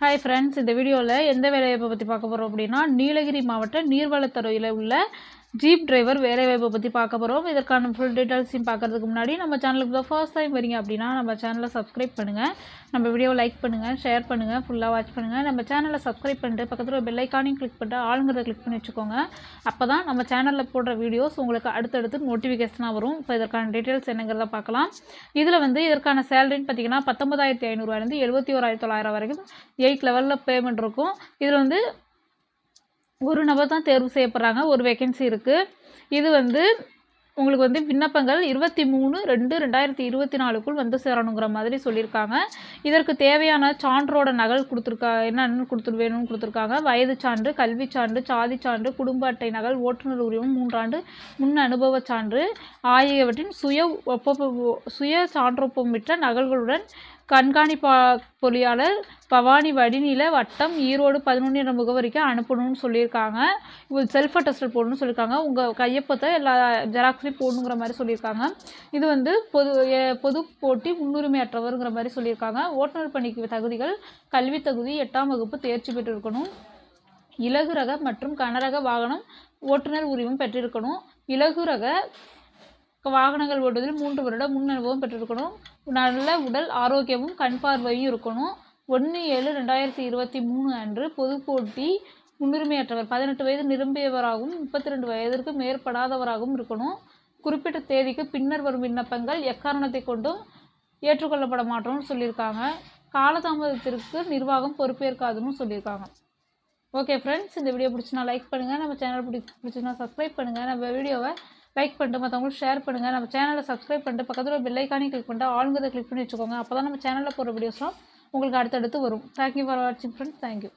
Hi friends இந்த வீடியோவில் எந்த வேலையை பற்றி பார்க்க போகிறோம் அப்படின்னா நீலகிரி மாவட்ட நீர்வளத்துறையில் உள்ள ஜீப் டிரைவர் வேலைவாய்ப்பை பற்றி பார்க்க போகிறோம் இதற்கான ஃபுல் டீட்டெயில்ஸையும் பார்க்குறதுக்கு முன்னாடி நம்ம சேனலுக்கு தான் ஃபர்ஸ்ட் டைம் வரீங்க அப்படின்னா நம்ம சேனலை சப்ஸ்கிரைப் பண்ணுங்கள் நம்ம வீடியோவை லைக் பண்ணுங்கள் ஷேர் பண்ணுங்கள் ஃபுல்லாக வாட்ச் பண்ணுங்கள் நம்ம சேனலை சப்ஸ்கிரைப் பண்ணிட்டு பக்கத்தில் பெல் ஐக்கானையும் கிளிக் பண்ணிட்டு ஆளுங்கிறத கிளிக் பண்ணி வச்சுக்கோங்க. அப்போ தான் நம்ம சேனலில் போடுற வீடியோஸ் உங்களுக்கு அடுத்தடுத்து நோட்டிஃபிகேஷனாக வரும். இப்போ இதற்கான டீட்டெயில்ஸ் என்னங்கிறத பார்க்கலாம். இதில் வந்து இதற்கான சேலரின்னு பார்த்தீங்கன்னா பத்தொம்பதாயிரத்தி ஐநூறுரூவாயிலேருந்து எழுபத்தி ஓராயிரத்தி தொள்ளாயிரம் வரைக்கும் எயிட் லெவலில் பேமெண்ட் இருக்கும். இதில் வந்து ஒரு நபர் தான் தேர்வு செய்யப்படுறாங்க. ஒரு வேகன்சி இருக்குது இது வந்து உங்களுக்கு வந்து விண்ணப்பங்கள் இருபத்தி மூணு ரெண்டு ரெண்டாயிரத்தி இருபத்தி நாலுக்குள் வந்து சேரணுங்கிற மாதிரி சொல்லியிருக்காங்க. இதற்கு தேவையான சான்றோட நகல் கொடுத்துருக்கா என்னென்னு கொடுத்து வேணும்னு கொடுத்துருக்காங்க. வயது சான்று கல்வி சான்று சாதி சான்று குடும்ப அட்டை நகல் ஓட்டுநர் உரிமம் மூன்றாண்டு முன் அனுபவ சான்று ஆகியவற்றின் சுய ஒப்ப சுய சான்றொப்பமிட்ட நகல்களுடன் கண்காணிப்பா பொறியாளர் பவானி வடிநில வட்டம் ஈரோடு பதினொன்று என்ற முகவரிக்கு அனுப்பணும்னு சொல்லியிருக்காங்க. இது செல்ஃப் அட்டஸ்டட் போடணும்னு சொல்லியிருக்காங்க. உங்கள் கையொப்பத்தை எல்லா ஜெராக்ஸ்லையும் போடணுங்கிற மாதிரி சொல்லியிருக்காங்க. இது வந்து பொது பொது போட்டி முன்னுரிமை அற்றவருங்கிற மாதிரி சொல்லியிருக்காங்க. ஓட்டுநர் பணிக்கு தகுதிகள் கல்வி தகுதி எட்டாம் வகுப்பு தேர்ச்சி பெற்றிருக்கணும். இலகு ரக மற்றும் கனரக வாகனம் ஓட்டுநர் உரிமம் பெற்றிருக்கணும். இலகு ரக வாகனங்கள் ஓட்டுவதில் மூன்று வருட முன் அனுபவம் பெற்றிருக்கணும். நல்ல உடல் ஆரோக்கியமும் கண் பார்வையும் இருக்கணும். ஒன்று ஏழு ரெண்டாயிரத்தி இருபத்தி மூணு அன்று பொதுப் போட்டி முன்னுரிமையற்றவர். பதினெட்டு வயது நிரம்பியவராகவும் முப்பத்தி ரெண்டு வயதிற்கு மேற்படாதவராகவும் இருக்கணும். குறிப்பிட்ட தேதிக்கு பின்னர் வரும் விண்ணப்பங்கள் எக்காரணத்தை கொண்டும் ஏற்றுக்கொள்ளப்பட மாட்டோம்னு சொல்லியிருக்காங்க. காலதாமதத்திற்கு நிர்வாகம் பொறுப்பேற்காதுன்னு சொல்லியிருக்காங்க. ஓகே ஃப்ரெண்ட்ஸ் இந்த வீடியோ பிடிச்சினா லைக் பண்ணுங்கள் நம்ம சேனல் பிடி பிடிச்சினா சப்ஸ்கிரைப் பண்ணுங்கள் நம்ம வீடியோவை லைக் பண்ணிட்டு மற்றவங்களுக்கு ஷேர் பண்ணுங்கள் நம்ம சேனலை சப்ஸ்கிரைப் பண்ணிட்டு பக்கத்தில் பெல் ஐக்கானையும் கிளிக் பண்ணிட்டு ஆளுங்கிறத கிளிக் பண்ணி வச்சுக்கோங்க. அப்போ தான் நம்ம சேனலில் போகிற வீடியோஸ்லாம் உங்களுக்கு அடுத்தடுத்து வரும். தேங்க்யூ ஃபார் வாட்சிங் ஃப்ரெண்ட்ஸ் தேங்க்யூ